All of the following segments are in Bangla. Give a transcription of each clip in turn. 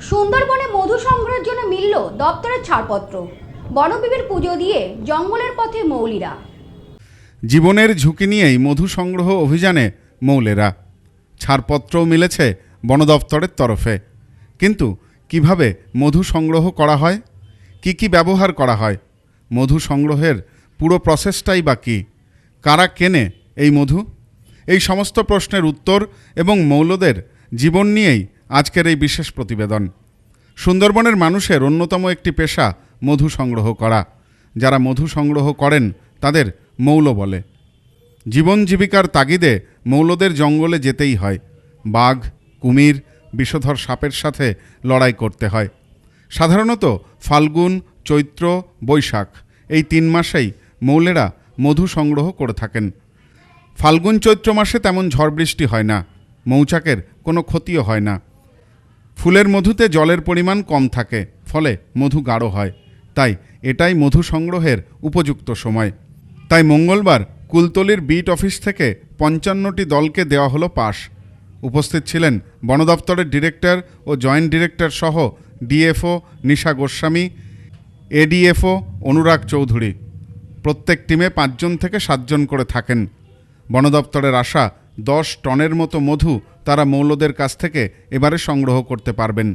সুন্দরবনে মধু সংগ্রহের জন্য মিলল দপ্তরের ছাড়পত্র। বনবিবির পুজো দিয়ে জঙ্গলের পথে মৌলিরা। জীবনের ঝুঁকি নিয়েই মধু সংগ্রহ অভিযানে মৌলেরা। ছাড়পত্রও মিলেছে বন দপ্তরের তরফে। কিন্তু কীভাবে মধু সংগ্রহ করা হয়? কি কি ব্যবহার করা হয়? মধু সংগ্রহের পুরো প্রসেসটাই বা কী? কারা কেনে এই মধু? এই সমস্ত প্রশ্নের উত্তর এবং মৌলদের জীবন নিয়েই আজকের এই বিশেষ প্রতিবেদন। সুন্দরবনের মানুষের অন্যতম একটি পেশা মধু সংগ্রহ করা। যারা মধু সংগ্রহ করেন, তাদের মৌল বলে। জীবন জীবিকার তাগিদে মৌলদের জঙ্গলে যেতেই হয়। বাঘ, কুমির, বিষধর সাপের সাথে লড়াই করতে হয়। সাধারণত ফাল্গুন, চৈত্র, বৈশাখ এই তিন মাসেই মৌলেরা মধু সংগ্রহ করে থাকেন। ফাল্গুন চৈত্র মাসে তেমন ঝড় বৃষ্টি হয় না। মৌচাকের কোনো ক্ষতিও হয় না। ফুলের মধুতে জলের পরিমাণ কম থাকে, ফলে মধু গাঢ় হয়। তাই এটাই মধু সংগ্রহের উপযুক্ত সময়। তাই মঙ্গলবার কুলতলির বিট অফিস থেকে পঞ্চান্নটি দলকে দেওয়া হলো পাশ। উপস্থিত ছিলেন বন দপ্তরের ডিরেক্টর ও জয়েন্ট ডিরেক্টর সহ ডিএফও নিশা গোস্বামী, এডিএফও অনুরাগ চৌধুরী। প্রত্যেক টিমে পাঁচজন থেকে সাতজন করে থাকেন। বন দপ্তরের আশা, দশ টনের মতো মধু তারা মৌলদের কাছ থেকে এবারে সংগ্রহ করতে পারবেন।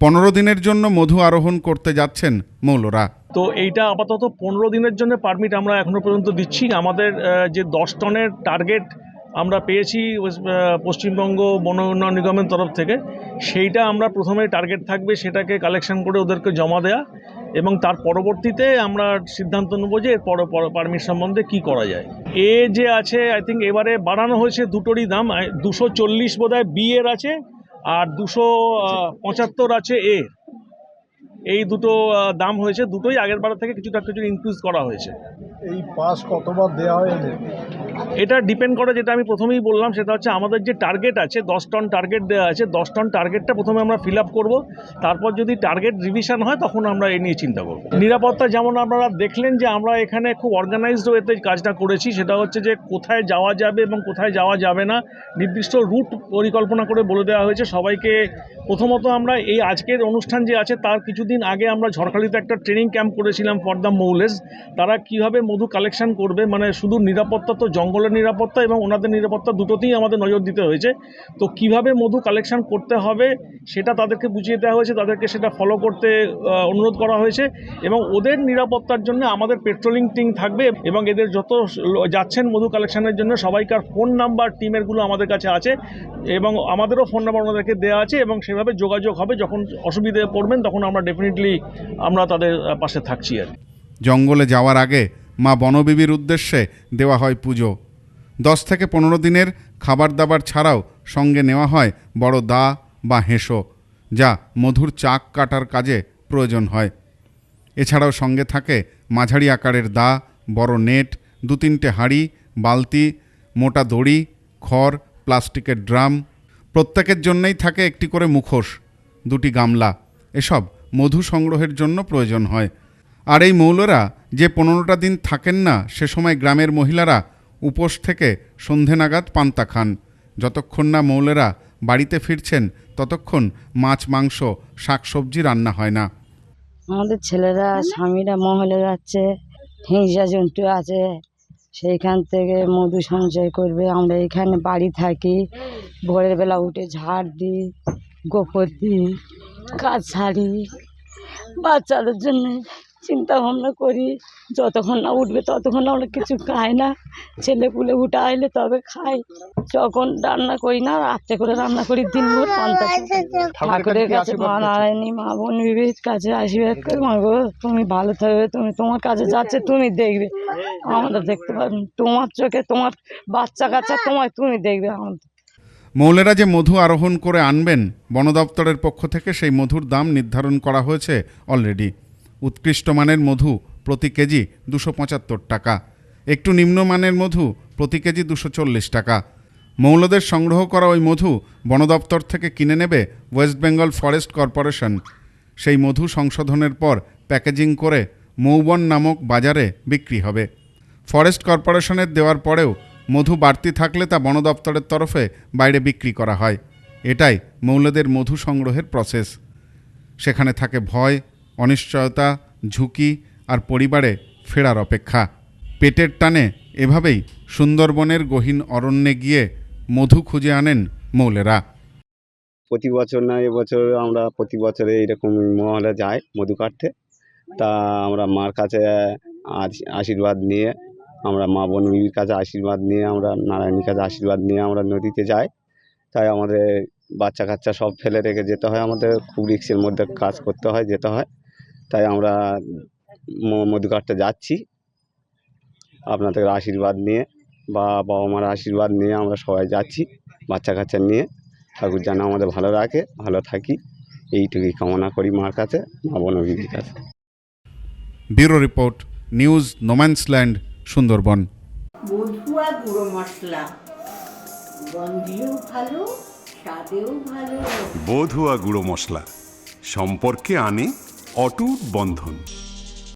পনেরো দিনের জন্য মধু আরোহণ করতে যাচ্ছেন মৌলরা। তো এইটা আপাতত পনেরো দিনের জন্য পারমিট আমরা এখনও পর্যন্ত দিচ্ছি। আমাদের যে দশ টনের টার্গেট আমরা পেয়েছি পশ্চিমবঙ্গ বন উন্নয়ন নিগমের তরফ থেকে, সেইটা আমরা প্রথমে টার্গেট থাকবে, সেটাকে কালেকশন করে ওদেরকে জমা দেয়া। এবং তার পরবর্তীতে আমরা সিদ্ধান্ত নেব যে এর পর পারমিট সম্বন্ধে কি করা যায়। এ যে আছে আই থিঙ্ক এবারে বাড়ানো হয়েছে দুটোরই দাম। দুশো চল্লিশ বোধ হয় বি এর আছে, আর দুশো পঁচাত্তর আছে এ এই দুটো দাম হয়েছে দুটোই আগের বার থেকে কিছুটা কিছু ইনক্রিজ করা হয়েছে। এই পাস কতবার দেওয়া হয়েছে? এটা ডিপেন্ড করে যেটা আমি প্রথমেই বললাম সেটা হচ্ছে আমাদের যে টার্গেট আছে দশ টন টার্গেট দেওয়া আছে দশ টন টার্গেটটা প্রথমে আমরা ফিল আপ করব। তারপর যদি টার্গেট রিভিশন হয় তখন আমরা এ নিয়ে চিন্তা করব। নিরাপত্তা যেমন আপনারা দেখলেন যে আমরা এখানে খুব অর্গানাইজড ওয়েতে কাজটা করেছি সেটা হচ্ছে যে কোথায় যাওয়া যাবে এবং কোথায় যাওয়া যাবে না নির্দিষ্ট রুট পরিকল্পনা করে বলে দেওয়া হয়েছে। সবাইকে প্রথমত আমরা এই আজকের অনুষ্ঠান যে আছে তার কিছুদিন আগে আমরা ঝড়খালিতে একটা ট্রেনিং ক্যাম্প করেছিলাম ফর দ্য মৌলেস তারা কীভাবে মধু কালেকশন করবে? মানে শুধু নিরাপত্তা তো, জঙ্গলের নিরাপত্তা এবং ওনাদের নিরাপত্তা দুটোতেই আমাদের নজর দিতে হয়েছে। তো কীভাবে মধু কালেকশন করতে হবে সেটা তাদেরকে বুঝিয়ে দেওয়া হয়েছে, তাদেরকে সেটা ফলো করতে অনুরোধ করা হয়েছে এবং ওদের নিরাপত্তার জন্য আমাদের পেট্রোলিং টিম থাকবে এবং এদের যত যাচ্ছেন মধু কালেকশনের জন্য, সবাইকার ফোন নাম্বার টিমেরগুলো আমাদের কাছে আছে এবং আমাদেরও ফোন নাম্বার ওনাদেরকে দেওয়া আছে এবং সেভাবে যোগাযোগ হবে। যখন অসুবিধে পড়বেন, তখন আমরা ডেফিনেটলি আমরা তাদের পাশে থাকছি আর জঙ্গলে যাওয়ার আগে মা বনবিবির উদ্দেশ্যে দেওয়া হয় পুজো। দশ থেকে পনেরো দিনের খাবার দাবার ছাড়াও সঙ্গে নেওয়া হয় বড় দা বা হেঁসো, যা মধুর চাক কাটার কাজে প্রয়োজন হয়। এছাড়াও সঙ্গে থাকে মাঝারি আকারের দা, বড় নেট, দু তিনটে হাঁড়ি, বালতি, মোটা দড়ি, খড়, প্লাস্টিকের ড্রাম। প্রত্যেকের জন্যই থাকে একটি করে মুখোশ, দুটি গামলা, এসব মধু সংগ্রহের জন্য প্রয়োজন হয়। আর এই মৌলরা যে পনেরোটা দিন থাকেন না, সে সময় গ্রামের মহিলারা উপোস থেকে সন্ধে নাগাদ পান্তা খান। যতক্ষণ না মৌলেরা বাড়িতে ফিরছেন, ততক্ষণ মাছ, মাংস, শাকসবজি রান্না হয় না। আমাদের ছেলেরা, স্বামীরা, মহলে যাচ্ছে হিংসা জন্তু আছে, সেইখান থেকে মধু সঞ্চয় করবে। আমরা এখানে বাড়ি থাকি, ভোরের বেলা উঠে ঝাড় দিই গোপর দিই, কাজ ছাড়ি বাচ্চাদের জন্য চিন্তা ভাবনা করি যতক্ষণ না উঠবে ততক্ষণ আমরা কিছু খাই না। ছেলে পুলে উঠে আইলে তবে খাই। যখন রান্না করি না রাত্রে করে রান্না করি দিনভর পান্তা ঠাকুরের কাছে মা নারায়ণী মা বোন বিবির কাছে আশীর্বাদ করে মা গো তুমি ভালো থাকবে তুমি তোমার কাছে যাচ্ছে তুমি দেখবে। আমরা দেখতে পারব তোমার চোখে তোমার বাচ্চা কাচ্চা তোমার তুমি দেখবে আমাদের। মৌলেরা যে মধু আরোহণ করে আনবেন বন দপ্তরের পক্ষ থেকে সেই মধুর দাম নির্ধারণ করা হয়েছে অলরেডি উৎকৃষ্ট মানের মধু প্রতি কেজি দুশো পঁচাত্তর টাকা। একটু নিম্নমানের মধু প্রতি কেজি দুশো চল্লিশ টাকা। মৌলদের সংগ্রহ করা ওই মধু বন দপ্তর থেকে কিনে নেবে ওয়েস্ট বেঙ্গল ফরেস্ট কর্পোরেশন। সেই মধু সংশোধনের পর প্যাকেজিং করে মৌবন নামক বাজারে বিক্রি হবে। ফরেস্ট কর্পোরেশনের দেওয়ার পরেও মধু বাড়তি থাকলে তা বন দপ্তরের তরফে বাইরে বিক্রি করা হয়। এটাই মৌলদের মধু সংগ্রহের প্রসেস সেখানে থাকে ভয়, অনিশ্চয়তা, ঝুঁকি আর পরিবারে ফেরার অপেক্ষা। পেটের টানে এভাবেই সুন্দরবনের গহীন অরণ্যে গিয়ে মধু খুঁজে আনেন মৌলেরা। প্রতি বছর না এবছর আমরা প্রতি বছরে এইরকম মহলে যাই মধু কাটতে। তা আমরা মার কাছে আশীর্বাদ নিয়ে আমরা মা বনবিবির কাছে আশীর্বাদ নিয়ে আমরা, নারায়ণীর কাছে আশীর্বাদ নিয়ে আমরা নদীতে যাই। তাই আমাদের বাচ্চা কাচ্চা সব ফেলে রেখে যেতে হয়। আমাদের খুব রিক্সের মধ্যে কাজ করতে হয়, যেতে হয়। তাই আমরা ম- মধু যাচ্ছি। আপনাদের আশীর্বাদ নিয়ে বা বাবা মার আশীর্বাদ নিয়ে আমরা সবাই যাচ্ছি বাচ্চা কাচ্চা নিয়ে। ঠাকুর যেন আমাদের ভালো রাখে, ভালো থাকি। এইটুকুই কামনা করি মার কাছে, মা বনবিবির কাছে। Bureau report, news, no man's land. Sundarban. বধুয়া গুঁড়ো মশলা। গন্ধেও ভালো স্বাদেও ভালো। বধুয়া গুঁড়ো মশলা। সম্পর্কে আনে অটুট বন্ধন।